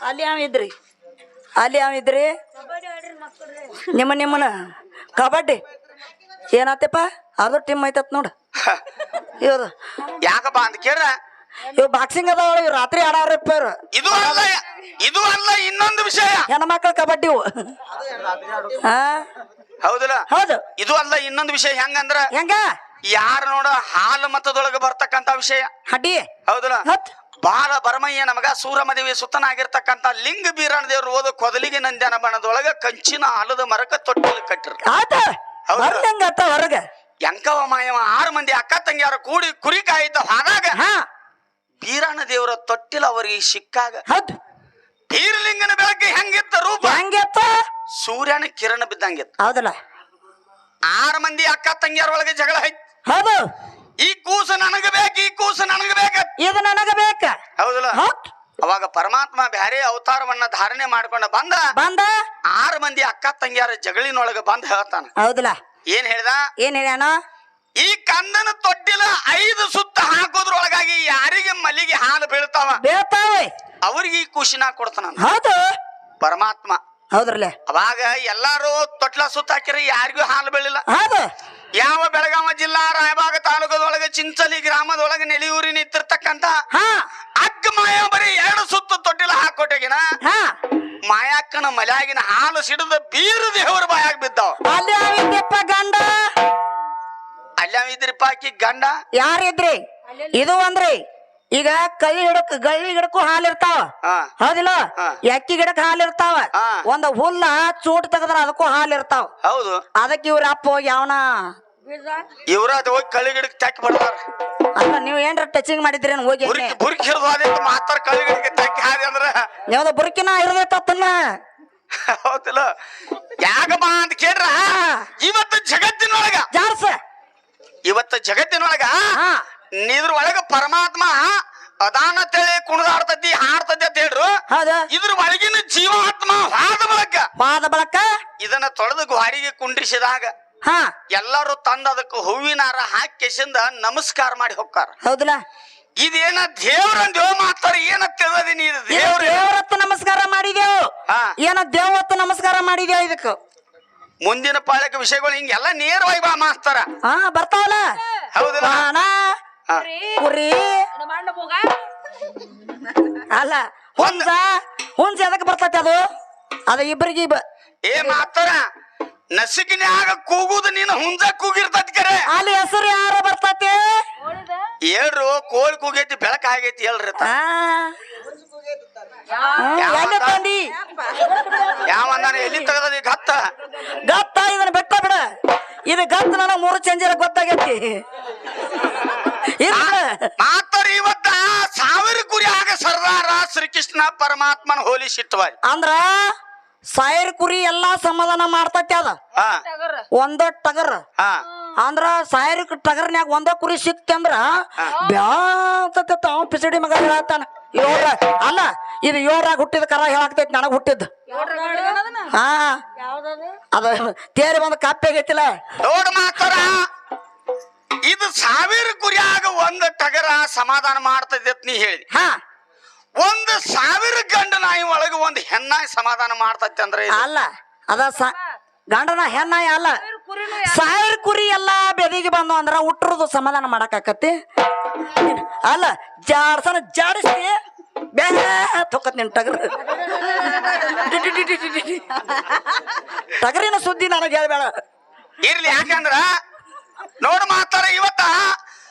ಅಲ್ಲಿ ಯಾವ ಇದ್ರಿ? ಅಲ್ಲಿ ಯಾವ ಇದ್ರಿ? ನಿಮ್ಮ ನಿಮ್ಮನ ಕಬಡ್ಡಿ? ಏನಾತಪ್ಪ? ಅದು ಟೀಮ್ ಐತತ್ ನೋಡು. ಇವ್ರು. ಯಾಕಪ್ಪ ಅಂತ ಕೇಳ ಇವ್ ಬಾಕ್ಸಿಂಗ್ ಅದಾವ ಇವ್ ರಾತ್ರಿ ಆಡಾರಪ್ಪ ಇವ್ರು. ಇದು ಅಲ್ಲ ಇದು ಅಲ್ಲ ಇನ್ನೊಂದು ವಿಷಯ. ಹೆಣ್ಮಕ್ಳ ಕಬಡ್ಡಿ ಹೌದಲ್ಲ? ಹೌದು. ಇದು ಅಲ್ಲ ಇನ್ನೊಂದು ವಿಷಯ ಹೆಂಗಂದ್ರ ಹೆಂಗ? ಯಾರು ನೋಡ ಹಾಲು ಮತದೊಳಗೆ ಬರ್ತಕ್ಕಂತ ವಿಷಯ. ಹಡ್ಡಿ? ಹೌದಿಲ್ಲ? ಹತ್ ಬಾಲ ಬರಮಯ್ಯ ನಮಗ ಸೂರಮದೇವಿ ಸುತ್ತನಾಗಿರ್ತಕ್ಕಂತ ಲಿಂಗ ಬೀರಣ ದೇವ್ರು ಓದು ಕೊದಲಿಗೆ ನಂದ್ಯಾನ ಬಣದೊಳಗ ಕಂಚಿನ ಆಲದ ಮರಕ ತೊಟ್ಟಲು ಕಟ್ಟಿರ್ ಆತ ಹೌದು. ಬರ್ದಂಗತ್ತ ಹೊರಗ. ಎಂಕವ ಮಾಯವ ಆರು ಮಂದಿ ಅಕ್ಕ ತಂಗಿಯಾರ ಕೂಡಿ ಕುರಿ ಕಾಯ್ದ ಹಾಗಾಗ ಹಾ. ಬೀರಣ ದೇವರ ತೊಟ್ಟಿಲ ಅವರಿಗೆ ಸಿಕ್ಕಾಗ ಬೀರಲಿಂಗನ ಬೆಳಗ್ಗೆ ಹೆಂಗಿತ್ತ ರೂಪ? ಹೆಂಗಿತ್ತ? ಸೂರ್ಯನ ಕಿರಣ ಬಿದ್ದಂಗಿತ್ತ. ಹೌದಲ್ಲ. ಆರು ಮಂದಿ ಅಕ್ಕ ತಂಗಿಯರ ಒಳಗೆ ಜಗಳ ಐತ್ ಹೌದು. ಈ ಕೂಸು ನನಗ ಬೇಕು ಈ ಕೂಸು ನನಗ ಬೇಕ. ಇದು ನನಗ ಬೇಕ. ಹೌದಲ್ಲ? ಹೌದ್. ಅವಾಗ ಪರಮಾತ್ಮ ಬ್ಯಾರೆ ಅವತಾರವನ್ನ ಧಾರಣೆ ಮಾಡ್ಕೊಂಡ ಬಂದ? ಬಂದ? ಆರು ಮಂದಿ ಅಕ್ಕ ತಂಗಿಯರ ಜಗಳಿನೊಳಗ ಬಂದ್ ಹೇಳ್ತಾನ. ಹೌದಲ್ಲ. ಏನ್ ಹೇಳ್ದ? ಏನ್ ಹೇಳ್ಯಾನ? ಈ ಕಂದನ ತೊಟ್ಟಿಲ ಐದು ಸುತ್ತ ಹಾಕೋದ್ರೊಳಗಾಗಿ ಯಾರಿಗೆ ಮಲ್ಲಿಗೆ ಹಾಲು ಬೀಳ್ತಾವ? ಬೀಳ್ತಾವೆ. ಅವ್ರಿಗೆ ಈ ಖುಷಿನ ಕೊಡ್ತಾನ ಹೌದು. ಪರಮಾತ್ಮ. ಹೌದ್ರಲ್ಲ. ಅವಾಗ ಎಲ್ಲಾರು ತೊಟ್ಲ ಸುತ್ತ ಹಾಕಿರ ಯಾರಿಗೂ ಹಾಲು ಬೀಳಿಲ್ಲ. ಹೌದು. ಯಾವ ಬೆಳಗಾವಿ ಜಿಲ್ಲಾ ರಾಯಬಾಗ ತಾಲೂಕದೊಳಗೆ ಚಿಂಚಲಿ ಗ್ರಾಮದೊಳಗೆ ನೆಲಿಯೂರಿ ನಿಂತಿರ್ತಕ್ಕಂತ ಹಾ. ಅಕ್ಕ ಮಾಯ ಬರೀ ಎರಡು ಸುತ್ತು ತೊಟ್ಟಿಲ ಹಾಕೊಟ್ಟೆಗಿನ? ಮಾಯಾಕ್ಕನ ಮಲ್ಯಾಗಿನ ಹಾಲು ಸಿಡಿದ ಬೀರು ದೇವರ ಬಾಯಾಗ ಬಿದ್ದಾವ. ಅಲ್ಲಿ ಯಾವಿದ್ದಪ್ಪ ಗಂಡ? ಅಲ್ಯಾವಿದ್ರಿಪ್ಪ ಆಕಿ ಗಂಡ? ಯಾರಿದ್ರಿ? ಇದು ಅಂದ್ರಿ. ಈಗ ಕೈ ಗಿಡಕ್ ಗಳ್ಳಿ ಗಿಡಕ್ಕೂ ಹಾಲ್ ಇರ್ತಾವ. ಹೌದಿಲ್ಲ? ಯಕ್ಕಿ ಎಕ್ಕಿ ಗಿಡಕ್ ಹಾಲು ಇರ್ತಾವ. ಒಂದ್ ಹುಲ್ಲ ಚೂಟ್ ತೆಗದ್ರ ಅದಕ್ಕೂ ಹಾಲ್ ಇರ್ತಾವ. ಹೌದು. ಅದಕ್ಕೆ ಇವ್ರ ಅಪ್ಪ ಹೋಗಿ ಅವನ ಇವ್ರ ಅದು ಹೋಗಿ ಕಳ್ಳಿ ಗಿಡಕ್ಕೆ ತಕ್ಕಿ ಬಿಡ್ತಾರ. ಅಲ್ಲ ನೀವ್ ಏನ್ರ ಟಚಿಂಗ್ ಮಾಡಿದ್ರಿ ಹೋಗಿ ಬುರ್ಕಿ ಹಿಡಿದು ಅದೇ ಮಾತಾರ ಕಳ್ಳಿ ಗಿಡಕ್ಕೆ ತಕ್ಕಿ ಹಾದಿ ಅಂದ್ರ. ನೀವ್ದ ಬುರ್ಕಿನ ಹಿಡ್ದೈತನ್ನ ಹೌದಿಲ್ಲ. ಯಾಕಮ್ಮ ಅಂತ ಕೇಳ್ರ? ಇವತ್ತು ಜಗತ್ತಿನೊಳಗ. ಜಾರ್ಸ. ಇವತ್ತು ಜಗತ್ತಿನೊಳಗ ಹಾ. ಇದ್ರ ಒಳಗ ಪರಮಾತ್ಮ ಅದಾನ ತೇಳಿ ಕುಣಿದಾಡ್ತತಿ ಹಾಡ್ತತಿ ಅಂತ ಹೇಳ್ರು. ಹೌದ? ಇದ್ರ ಒಳಗಿನ ಜೀವಾತ್ಮ ಹಾದ ಬಳಕ. ವಾದ ಬಳಕ? ಇದನ್ನ ತೊಳೆದು ಗ್ವಾಡಿಗೆ ಕುಂಡ್ರಿಸಿದಾಗ ಹಾ. ಎಲ್ಲರೂ ತಂದ ಅದಕ್ಕೆ ಹೂವಿನಾರ ಹಾಕಿ ಕೆಸಿಂದ ನಮಸ್ಕಾರ ಮಾಡಿ ಹೋಗ್ತಾರ. ಹೌದಲ್ಲ? ಇದೇನ ದೇವ್ರ ದೇವ್ ಮಾಡ್ತಾರ ಏನ ತಿಳಿದೀನಿ ಇದು ಇದು ದೇವ್ರ ದೇವರತ್ತ ನಮಸ್ಕಾರ ಮಾಡಿದೆವು ಹಾ. ಏನ ದೇವತ್ತ ನಮಸ್ಕಾರ ಮಾಡಿದೆವು ಇದಕ್ಕ? ಮುಂದಿನ ಪಾಳಕ ವಿಷಯಗಳು ಹಿಂಗೆಲ್ಲ ನೇರವಾಗಿ ಬಾ ಮಾಸ್ತಾರ. ಹಾ ಬರ್ತಾವಲ್ಲ? ಹೌದಿಲ್ಲ? ಕುರಿ. ಅಲ್ಲ ಹುಂಜ. ಹುಂಜ ಎದಕ್ಕೆ ಬರ್ತೈತಿ ಅದು? ಅದು ಇಬ್ಬರಿಗೆ ಇಬ್ಬ ಏ ಮಾಸ್ತಾರ ನಸಿಕಿನ್ಯಾಗ ಕೂಗುದು ನೀನು ಹುಂಜ ಕೂಗಿರ್ತದ ಕರೆ. ಅಲ್ಲಿ ಹೆಸರು ಯಾರ ಬರ್ತೈತಿ? ಏಳ್ರು ಕೋಳಿ ಕೂಗೈತಿ ಬೆಳಕ ಆಗೈತಿ ಹೇಳ್ರಿ ತ. ಆ. ಹ್ಮ್, ಎಲ್ಲಿ ತಂದಿ. ಯಾವ ಅಂದಾನ ಎಲ್ಲಿ ತೆಗದ ಈಗ ಹತ್ತ ಗತ್ತ ಇದನ್ನ ಬೆಟ್ಟ ಬಿಡ. ಇದು ಗತ್ತ ನನಗೆ ಮೂರು ಚಂಜಿರ ಗೊತ್ತಾಗೈತಿ. ಮಾತಾರ ಇವತ್ತ ಸಾವಿರ ಕುರಿ ಆಗ ಸರ್ದಾರ ಶ್ರೀಕೃಷ್ಣ ಪರಮಾತ್ಮನ ಹೋಲಿ ಸಿಟ್ಟವಾರಿ ಅಂದ್ರ ಸಾವಿರ ಕುರಿ ಎಲ್ಲಾ ಸಮಾಧಾನ ಮಾಡ್ತೈತಿ ಅದ. ಹಾ. ಒಂದ ಟಗರ್. ಸಾವಿರ ಅಂದ್ರ ಸಾವಿರ ಟಗರ್ನ್ಯಾಗ ಒಂದ ಕುರಿ ಸಿಕ್ತಂದ್ರ ಅಂದ್ರ ಅವ ಪಿಸಡಿ ಮಗ ಹೇಳತ್ತಾನ. ಯೋರ ಅಲ್ಲ ಇದು ಯೋರಾಗ ಹುಟ್ಟಿದ ಕರ ಹೇಳಾಕ್ತೈತಿ ನನಗ ಹುಟ್ಟಿದ್ ಹಾ. ಅದ ತೇರಿ ಬಂದ ಆಗೈತಿಲ್ಲ ನೋಡ್ ಮಾತಾರ? ಇದು ಸಾವಿರ ಕುರಿಯಾಗ ಒಂದ್ ಟಗರ ಸಮಾಧಾನ ಮಾಡ್ತದೆ ಅಂತ ನೀ ಹೇಳಿ. ಹಾ. ಒಂದು ಸಾವಿರ ಗಂಡ ನಾಯಿ ಒಳಗ ಒಂದ್ ಹೆಣ್ಣಾಯಿ ಸಮಾಧಾನ ಮಾಡ್ತೈತಿ ಅಂದ್ರೆ ಇದು. ಅಲ್ಲ ಅದ ಸ ಗಂಡನ ಹೆಣ್ಣಾಯಿ ಅಲ್ಲ. ಸಾವಿರ ಕುರಿ ಎಲ್ಲ ಬೆದಿಗೆ ಬಂದು ಅಂದ್ರ ಹುಟ್ಟರದು ಸಮಾಧಾನ ಮಾಡಕ್ ಅಲ್ಲ ಜಾಡ್ಸನ ಜಾಡಿಸ್ತಿ. ಬೇ ತೊಕ್ಕತ್ ನಿನ್ ಟಗರ್. ಟಗರಿನ ಸುದ್ದಿ ನನಗೆ ಹೇಳ್ಬೇಡ. ಇರ್ಲಿ ಯಾಕಂದ್ರ ನೋಡ್ ಮಾತಾರ ಇವತ್ತ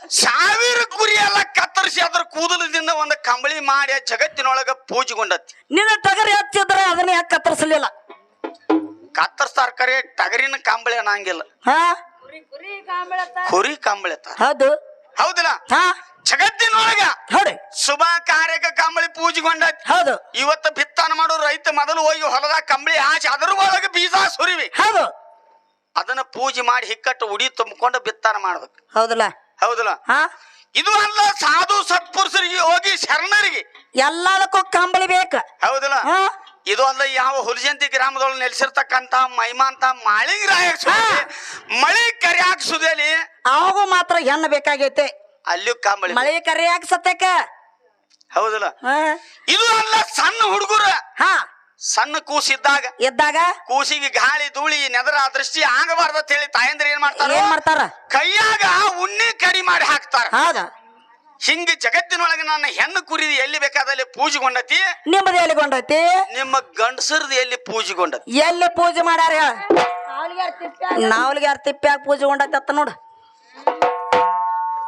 ಸಾವಿರ ಕುರಿ ಎಲ್ಲ ಕತ್ತರಿಸಿ ಅದ್ರ ಕೂದಲದಿಂದ ಒಂದು ಕಂಬಳಿ ಮಾಡಿ ಆ ಜಗತ್ತಿನೊಳಗ ಪೂಜೆಗೊಂಡತಿ. ನಿನ್ನ ತಗರಿ ಹಚ್ಚಿದ್ರೆ ಅದನ್ನ ಯಾಕೆ ಕತ್ತರಿಸಲಿಲ್ಲ? ಕತ್ತರಿಸ್ತಾರ ಕರೆ ಟಗರಿನ ಕಂಬಳಿ ಅನ್ನಂಗಿಲ್ಲ. ಹಾ? ಕುರಿ ಕಂಬಳಿ ತರ. ಹೌದು. ಹೌದಿಲ್ಲ? ಹಾ. ಜಗತ್ತಿನೊಳಗ ನೋಡಿ ಶುಭ ಕಾರ್ಯಕ್ಕೆ ಕಂಬಳಿ ಪೂಜೆಗೊಂಡತಿ. ಹೌದು. ಇವತ್ತು ಬಿತ್ತಾನ ಮಾಡೋ ರೈತ ಮೊದಲು ಹೋಗಿ ಹೊಲದಾಗ ಕಂಬಳಿ ಹಾಸಿ ಅದ್ರ ಒಳಗೆ ಬೀಜ ಸುರಿವಿ. ಹೌದು. ಅದನ್ನ ಪೂಜೆ ಮಾಡಿ ಹಿಕ್ಕಟ್ಟು ಉಡಿ ತುಂಬಿಕೊಂಡು ಬಿತ್ತಾನ ಮಾಡ್ಬೇಕು. ಹೌದಲ್ಲ? ಹೌದಲ್ಲ? ಹಾ? ಇದು ಅಲ್ಲ ಸಾಧು ಸತ್ಪುರುಷರಿಗೆ ಹೋಗಿ ಶರಣರಿಗೆ. ಎಲ್ಲದಕ್ಕೂ ಕಂಬಳಿ ಬೇಕು. ಹೌದಲ್ಲ? ಹಾ? ಇದು ಅಲ್ಲ ಯಾವ ಹುರಿಜಂತಿ ಗ್ರಾಮದೊಳಗೆ ನೆಲೆಸಿರ್ತಕ್ಕಂತ ಮೈಮಾಂತ ಮಾಳಿಂಗ ಸುದ್ದಿ ಮಳಿ ಕರಿಯಾಕ ಸುದೇಲಿ ಅವಾಗೂ ಮಾತ್ರ ಹೆಣ್ಣು ಬೇಕಾಗೈತೆ. ಅಲ್ಲಿಯೂ ಕಂಬಳಿ ಮಳೆ ಕರಿಯಾಕ ಸತ್ಯಕ ಹೌದಲ್ಲ? ಹಾ? ಇದು ಅಲ್ಲ ಸಣ್ಣ ಹುಡುಗರು. ಹಾ? ಸಣ್ಣ ಕೂಸಿದ್ದಾಗ ಇದ್ದಾಗ ಕೂಸಿಗೆ ಗಾಳಿ ಧೂಳಿ ನೆದರ ದೃಷ್ಟಿ ಆಗಬಾರ್ದು ಅಂತ ಹೇಳಿ ತಾಯಂದ್ರ ಏನ್ ಮಾಡ್ತಾರ? ಏನ್ ಮಾಡ್ತಾರ? ಕೈಯಾಗ ಉಣ್ಣೆ ಕಡಿ ಮಾಡಿ ಹಾಕ್ತಾರ. ಹೌದ? ಹಿಂಗ ಜಗತ್ತಿನೊಳಗೆ ನನ್ನ ಹೆಣ್ಣು ಕುರಿ ಎಲ್ಲಿ ಬೇಕಾದಲ್ಲಿ ಪೂಜೆಗೊಂಡತಿ ನಿಮ್ಮದು ಎಲ್ಲಿಗೊಂಡೈತಿ ನಿಮ್ಮ ಗಂಡಸರದು ಎಲ್ಲಿ ಪೂಜೆಗೊಂಡತಿ ಎಲ್ಲಿ ಪೂಜೆ ಮಾಡ್ಯಾರ ಹೇಳ? ನಾವ್ಲಿಗೆ ಯಾರು ತಿಪ್ಪ್ಯಾಗ? ಪೂಜೆ ಗೊಂಡೈತಿ ಅತ್ತ ನೋಡು.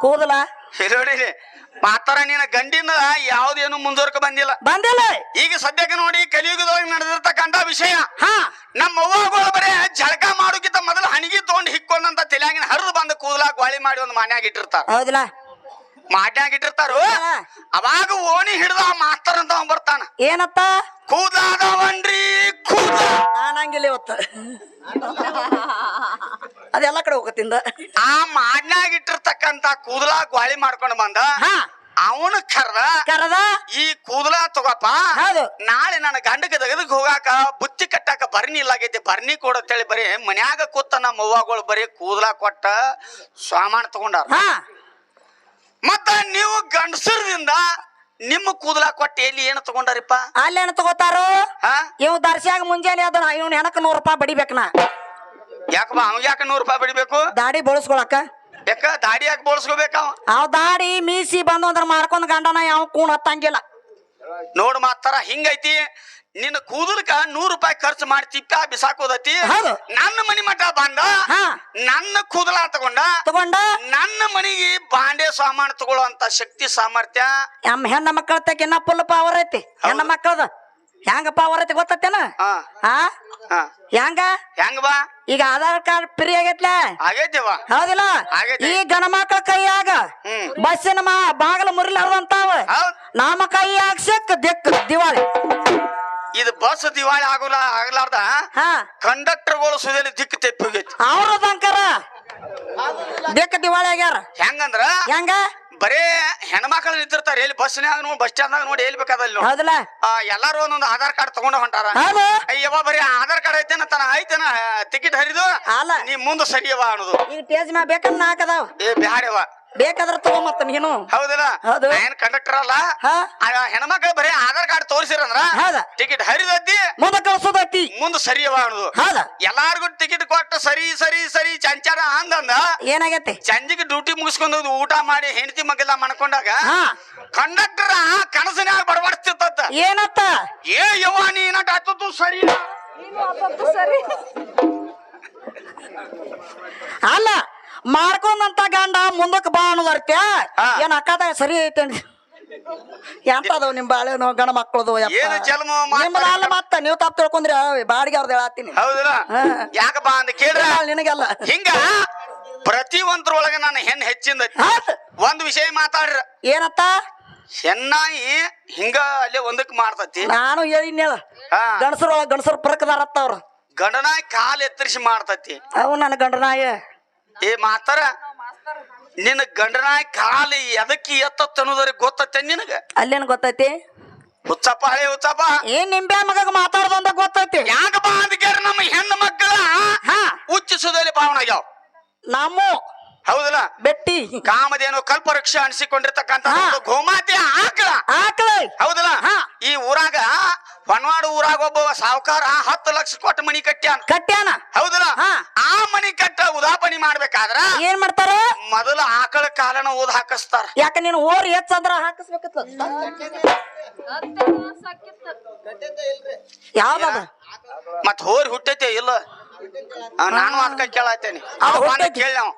ಕೂದಲ? ನೋಡಿ ಪಾತರ ನಿನ್ನ ಗಂಡಿನ ಯಾವ್ದೇನು ಮುಂದುವರ್ಕ ಬಂದಿಲ್ಲ. ಬಂದಿಲ್ಲ. ಈಗ ಸದ್ಯಕ್ಕೆ ನೋಡಿ ಕಲಿಯುಗದೊಳಗೆ ನಡೆದಿರ್ತಕ್ಕಂತ ವಿಷಯ. ಹಾ. ನಮ್ಮ ಅವ್ವಗಳು ಬರೇ ಜಳಕ ಮಾಡೋಕ್ಕಿಂತ ಮೊದಲು ಹಣಿಗೆ ತಗೊಂಡು ಹಿಕ್ಕೊಂಡಂತ ತಲೆಯಾಗಿನ ಹರಿದು ಬಂದು ಕೂದಲ ಗ್ವಾಳಿ ಮಾಡಿ ಒಂದು ಮಾನ್ಯಾಗ ಇಟ್ಟಿರ್ತಾರ. ಹೌದಿಲ್ಲ ಮಾಟ್ಯಾಗ ಇಟ್ಟಿರ್ತಾರು. ಅವಾಗ ಓಣಿ ಹಿಡಿದ ಮಾಸ್ತರ್ ಅಂತ ಬರ್ತಾನ. ಏನಪ್ಪ? ಕೂದಲಾದವನ್ರಿ ಕೂದ ನಾನ್ ಹಂಗಿಲ್ಲ ಇವತ್ತು. ಅದೆಲ್ಲ ಕಡೆ ಹೋಗತ್ತಿಂದ ಆ ಮಾಡ್ನಾಗ ಇಟ್ಟಿರ್ತಕ್ಕಂತ ಕೂದಲ ಗ್ವಾಳಿ ಮಾಡ್ಕೊಂಡು ಬಂದ. ಅವನ ಕರ್ದ. ಕರದ? ಈ ಕೂದಲ ತಗೋಪ. ಹೌದು. ನಾಳೆ ನನ್ನ ಗಂಡಕ್ಕೆ ತೆಗೆದಕ್ ಹೋಗಾಕ ಬುತ್ತಿ ಕಟ್ಟಾಕ ಬರ್ನಿ ಇಲ್ಲಾಗೈತಿ ಬರ್ನಿ ಕೊಡತ್ತೇಳಿ ಬರೀ ಮನ್ಯಾಗ ಕೂತ ನಮ್ಮ ಅವ್ವಗಳು ಬರೀ ಕೂದಲ ಕೊಟ್ಟ ಸಾಮಾನು ತಗೊಂಡಾರ. ಮತ್ತ ನೀವು ಗಂಡಸರದಿಂದ ನಿಮ್ಮ ಕೂದಲ ಕೊಟ್ಟು ಎಲ್ಲಿ ಏನು ತಗೊಂಡಾರಿಪ್ಪ? ಅಲ್ಲಿ ತಗೋತಾರೋ? ಹಾ? ಇವ್ ದರ್ಶಾಗ ಮುಂಜಾನೆ ಅದನ್ನ ಇವ್ನ ಹೆಣಕ್ ನೂರ್ ರೂಪಾಯಿ ಬಡಿಬೇಕನ ಯಾಕಪ್ಪ ಅವ್ನ್ ಯಾಕೆ ನೂರು ರೂಪಾಯಿ ಬಡಿಬೇಕು? ದಾಡಿ ಬಳಸ್ಕೊಳಕ. ಬೇಕ? ದಾಡಿ ಯಾಕೆ ಬೋಳ್ಸ್ಕೋಬೇಕ ಅವ? ಅವ್ ದಾಡಿ ಮೀಸಿ ಬಂದು ಅಂದ್ರ ಮಾರ್ಕೊಂಡ್ ಗಂಡನ ಯಾವ ಕೂಣ ಹತ್ತಂಗಿಲ್ಲ. ನೋಡ್ ಮಾತಾರ ಹಿಂಗೈತಿ. ನಿನ್ನ ಕೂದಲಕ ನೂರು ರೂಪಾಯಿ ಖರ್ಚು ಮಾಡಿ ತಿಪ್ಪ ಬಿಸಾಕೋದತಿ? ಹೌದು. ನನ್ನ ಮನಿ ಮಠ ಬಂದ? ಹಾ. ನನ್ನ ಕೂದಲ ತಗೊಂಡ? ತಗೊಂಡ? ನನ್ನ ಮನಿಗೆ ಬಾಂಡೆ ಸಾಮಾನು ತಗೊಳ್ಳುವಂತ ಶಕ್ತಿ ಸಾಮರ್ಥ್ಯ? ನಮ್ಮ ಹೆಣ್ಣ ಮಕ್ಕಳ ಇನ್ನ ಫುಲ್ ಪವರ್ ಐತಿ. ಹೆಣ್ಣ ಮಕ್ಕಳದ. ಹೆಂಗ ಪವರ್ ಐತಿ ಗೊತ್ತೇನ ಹಾ. ಹಾ? ಹಾ. ಹೆಂಗ? ಹೆಂಗ ಬಾ? ಈಗ ಆಧಾರ್ ಕಾರ್ಡ್ ಫ್ರೀ ಆಗೈತ್ಲ? ಆಗೈತಿವ ಹೌದಿಲ್ಲ? ಆಗೈತೆ. ಈ ಗಣ ಮಕ್ಕಳ ಕೈಯಾಗ ಹ್ಮ್. ಬಸ್ಸಿನ ಮಾ ಬಾಗಲ ಮುರಿಲಾರ್ದಂತಾವ. ಹೌದ್. ನಮ್ಮ ಕೈಯಾಗ ಸಿಕ್ಕ ದಿಕ್ಕ ದಿವಾಳಿ. ಇದು ಬಸ್ ದಿವಾಳಿ ಆಗೋಲ್ಲ ಆಗ್ಲಾರ್ದ ಹಾ. ಕಂಡಕ್ಟರ್ಗಳು ಸುದೇಲಿ ದಿಕ್ಕ ತೆಪ್ಪಿ ಹೋಗೈತಿ. ಅವ್ರ ದಂಕರ ದಿಕ್ಕ ದಿವಾಳಿ ಆಗ್ಯಾರ? ಹೆಂಗಂದ್ರ? ಹೆಂಗ? ಬರೇ ಹೆಣ್ಮಕ್ಳು ನಿಂತಿರ್ತಾರ ಎಲ್ಲಿ ಬಸ್ನ್ಯಾಗ ನೋಡಿ ಬಸ್ ಸ್ಟ್ಯಾಂಡ್ ನೋಡಿ ಎಲ್ಲಿ ಬೇಕಾದಲ್ಲಿ ನೋಡಿ. ಹೌದಿಲ್ಲ ಆ, ಎಲ್ಲಾರು ಒಂದೊಂದು ಆಧಾರ್ ಕಾರ್ಡ್ ತಗೊಂಡ ಹೊಂಟಾರ. ಹೌದು. ಅಯ್ಯವ್ವ ಬರೀ ಆಧಾರ್ ಕಾರ್ಡ್ ಐತೇನ ತನ? ಐತೆನ? ಟಿಕೆಟ್ ಹರಿದು? ಅಲ್ಲ. ನೀ ಮುಂದೆ ಸರಿಯವ ಅನ್ನೋದು. ಈಗ ಟೇಜ್ ಮ್ಯಾಗ ಬೇಕನ್ನ ಹಾಕದಾವ ಏ ಬ್ಯಾಡವ ಬೇಕಾದ್ರ ತಗೋ ಮತ್ತ ನೀನು. ಹೌದಿಲ್ಲ? ಹೌದು. ಏನ್ ಕಂಡಕ್ಟರ್ ಅಲ್ಲ? ಆ ಹೆಣ್ಮಕ್ಳು ಬರೀ ಆಧಾರ್ ಕಾರ್ಡ್ ತೋರಿಸಿರಂದ್ರ ಹೌದ. ಟಿಕೆಟ್ ಹರಿದತ್ತಿ ಮುಂದೆ ಕಳ್ಸೋದೈತಿ ಮುಂದೆ ಸರಿ ಅನ್ನೋದು. ಹೌದ. ಎಲ್ಲಾರ್ಗು ಟಿಕೆಟ್ ಕೊಟ್ಟು ಸರಿ ಸರಿ ಸರಿ ಚಂಚಾರ ಅಂದಂದ ಏನಾಗೈತಿ? ಚಂಜಿಗೆ ಡ್ಯೂಟಿ ಮುಗಿಸ್ಕೊಂಡು ಊಟ ಮಾಡಿ ಹೆಂಡತಿ ಮಗೆಲ್ಲ ಮಾಡ್ಕೊಂಡಾಗ ಕಂಡಕ್ಟರ್ ಕನಸಿನ ಬಡಬಡಿಸ್ತಿತ್ತ ಏನತ್ತ? ಏ ಯವ್ವ ನೀನ ಸರಿ ಅಲ್ಲ. ಮಾಡ್ಕೊಂಡಂತ ಗಂಡ ಮುಂದಕ್ಕೆ ಬಾ ಅನ್ನೋದರ್ತ್ಯ ಹಾ. ಏನ್ ಅಕ್ಕದ ಸರಿ ಐತೆ ಎಂತದವ್ ನಿಮ್ ಬಾಳೆನೋ ಗಣ ಮಕ್ಕಳದು ಏನು ಜನ್ಮ ಮತ್ತ ನೀವು ತಪ್ಪು ತಿಳ್ಕೊಂಡ್ರಿ ಬಾಡಿಗೆ ಅವ್ರದ್ದು ಹೇಳತ್ತೀನಿ. ಹೌದಲ್ಲ? ಹಾ. ಯಾಕಪ್ಪ ಅಂತ ಕೇಳ್ರ? ನಿನಗೆಲ್ಲ. ಹಿಂಗ ಪ್ರತಿಯೊಂದ್ರೊಳಗ ನಾನು ಹೆಣ್ ಹೆಚ್ಚಿಂದ ಹೌದ್. ಒಂದ್ ವಿಷಯ ಮಾತಾಡ್ರ. ಏನತ್ತ? ಹೆಣ್ಣಾಯಿ ಹಿಂಗ ಅಲ್ಲೇ ಒಂದಕ್ ಮಾಡ್ತತಿ. ನಾನು ಹೇಳಿನ ಹಾ. ಗಣಸರ ಒಳಗ ಗಣಸರು ಪರಕದಾರತ್ತ ಅವ್ರು ಗಂಡನಾಯಿ ಕಾಲ್ ಎತ್ತರಿಸಿ ಮಾಡ್ತತಿ. ಅವು ನನ್ನ ಗಂಡನಾಯ. ಏ ಮಾತಾರ ನಿನ್ನ ಗಂಡನ ಕಾಲು ಎದಕ್ಕೆ ಎತ್ತ ತನ್ನೋದ್ರಿ ಗೊತ್ತೈತೆ ನಿನಗ? ಅಲ್ಲೇನ್ ಗೊತ್ತೈತಿ? ಹುಚ್ಚಪ್ಪ ಹಳೆ ಹುಚ್ಚಪ್ಪ. ಏನ್ ನಿಂಬೆ ಮಗ ಮಾತಾಡ್ದಂತ ಗೊತ್ತೈತಿ. ಯಾಕ ಬಾ ನಮ್ಮ ಹೆಣ್ಣು ಮಕ್ಕಳ? ಹಾ. ಉಚ್ಚಿಸುದಲ್ಲಿ ಪಾವನ ಆಗ್ಯಾವ. ನಮ್ಮ ಹೌದಲ್ಲ? ಬೆಟ್ಟಿ. ಕಾಮಧೇನು ಕಲ್ಪವೃಕ್ಷ. ಒಂದು ಗೋಮಾತೆ ಆಕಳ. ಆಕಳ. ಹೌದಲ್ಲ? ಈ ಊರಾಗ ಹೊನ್ವಾಡ ಊರಾಗ ಒಬ್ಬ ಸಾವುಕಾರ ಹತ್ತು ಲಕ್ಷ ಕೊಟ್ಟು ಮನಿ ಕಟ್ಟ್ಯಾನ. ಕಟ್ಟ್ಯಾನ? ಹೌದಲ್ಲ? ಆ ಮನಿ ಕಟ್ಟ ಉದಾಪನಿ ಮಾಡ್ಬೇಕಾದ್ರ ಏನ್ ಮಾಡ್ತಾರ? ಮೊದಲ ಆಕಳ ಕಾಲನ ಓದ್ ಹಾಕಿಸ್ತಾರ. ಯಾಕ ನೀನು ಓರ್ ಹೆಚ್ಚಂದ್ರ ಹಾಕಿಸ್ಬೇಕತ್ತ ಯಾವ್ದದ? ಮತ್ ಹೋರಿ ಹುಟ್ಟೈತೆ ಇಲ್ಲ? ನಾನು ಅದಕ್ಕ ಕೇಳತ್ತೇನೆ ಅವ ಬಂದ್ ಹುಟ್ಟೈತಿ. ಕೇಳಿ ಅವ.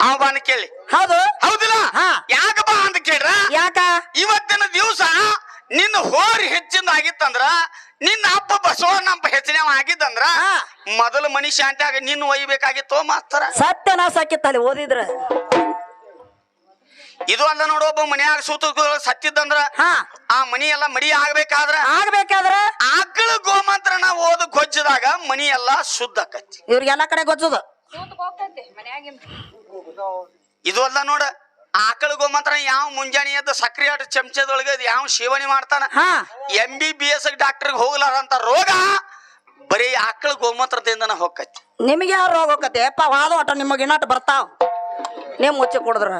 ಬಾನ ಬಂದ್ ಕೇಳಿ. ಹೌದು. ಹೌದಿಲ್ಲ. ಯಾಕಪ್ಪ ಅಂತ ಕೇಳ್ರ ಯಾಕ ಇವತ್ತಿನ ದಿವಸ ನಿನ್ನ ಹೋರಿ ಹೆಚ್ಚಿಂದ ಆಗಿತ್ತಂದ್ರ ನಿನ್ನ ಅಪ್ಪ ಬಸವಣ್ಣ ನಮ್ಮ ಹೆಚ್ಚಿನ ಆಗಿದ್ದಂದ್ರ ಹಾ. ಮೊದಲು ಮನಿ ಶಾಂತಿಯಾಗ ನಿನ್ನ ಒಯ್ಬೇಕಾಗಿತ್ತು ಮಾಸ್ತರ? ಸತ್ಯನ ಸಾಕಿತ್ತಲ್ಲಿ ಓದಿದ್ರ. ಇದು ಅಲ್ಲ ನೋಡು ಒಬ್ಬ ಮನ್ಯಾಗ ಸೂತ ಸತ್ತಿದ್ದಂದ್ರ ಹಾ. ಆ ಮನಿ ಎಲ್ಲ ಮಡಿ ಆಗ್ಬೇಕಾದ್ರ? ಆಗ್ಬೇಕಾದ್ರ? ಆಕಳ ಗೋಮಂತ್ರನ ಓದು ಗೊಜ್ಜದಾಗ ಮನಿ ಎಲ್ಲಾ ಶುದ್ಧ ಆಕತಿ. ಇವ್ರಿಗೆಲ್ಲ ಕಡೆ ಗೊಜ್ಜದ. ಇದು ಅಲ್ಲ ನೋಡ ಆಕಳ ಗೋಮಂತ್ರ ಯಾವ ಮುಂಜಾನೆ ಎದ್ದು ಸಕ್ರಿ ಆಟ ಚಮಚದೊಳಗೆ ಯಾವ ಸೇವನೆ ಮಾಡ್ತಾನ? ಹಾ. M B B S doctor ಹೋಗ್ಲಾರಂತ ರೋಗ ಬರೀ ಆಕಳ ಗೋಮಂತ್ರದಿಂದ ಹೋಗತಿ ನಿಮಗೆ ಯಾರು ರೋಗ ಹೋಗತ್ತೆ ಯಪ್ಪ ವಾದ ಆಟ ನಿಮಗೆ ಇನ್ನಾಟ ಬರ್ತಾವ. ನೀವು ಮುಚ್ಚಿ ಕುಡಿದ್ರ.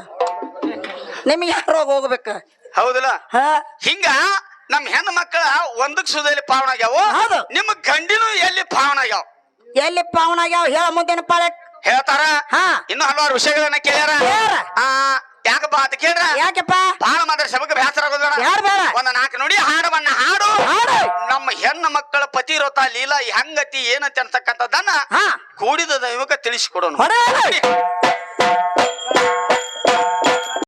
ನಿಮಗೆ ಯಾರು ರೋಗ ಹೋಗ್ಬೇಕ? ಹೌದಲ್ಲ? ಹಿಂಗ ನಮ್ ಹೆಣ್ಣು ಮಕ್ಕಳ ಒಂದಕ್ಕೆ ಸುದಲ್ಲಿ ಪಾವನ ಆಗ್ಯಾವ. ಹೌದು. ನಿಮ್ಮ ಗಂಡಿನೂ ಎಲ್ಲಿ ಪಾವನ ಆಗ್ಯಾವ? ಎಲ್ಲಿ ಪಾವನಾಗ್ಯಾವ ಹೇಳ ಮುಂದೇನ ಪಾಳೆ. ಹೇಳ್ತಾರ? ಹಾ. ಇನ್ನು ಹಲವಾರು ವಿಷಯಗಳನ್ನ ಕೇಳ್ಯಾರ? ಕೇಳ್ಯಾರ. ಆ ಯಾಕಪ್ಪ ಅಂತ ಕೇಳ್ರ ಯಾಕೆಪ್ಪ? ಬಾಳ ಮಾತ್ರ ಶಬಕ ಬೇಸರ ಆಗೋದ್. ಯಾರು ಬೇಡ? ಒಂದ್ ನಾಲ್ಕು ನುಡಿ ಹಾಡವನ್ನ ಹಾಡು. ಹಾಡು. ನಮ್ಮ ಹೆಣ್ಣು ಮಕ್ಕಳ ಪತಿವ್ರತ ಲೀಲಾ ಹೆಂಗತಿ ಏನಂತ ಅಂತಕ್ಕಂಥದ್ದನ್ನ ಕೂಡಿದ ದೈವಕ್ಕೆ ತಿಳಿಸಿಕೊಡೋಣ.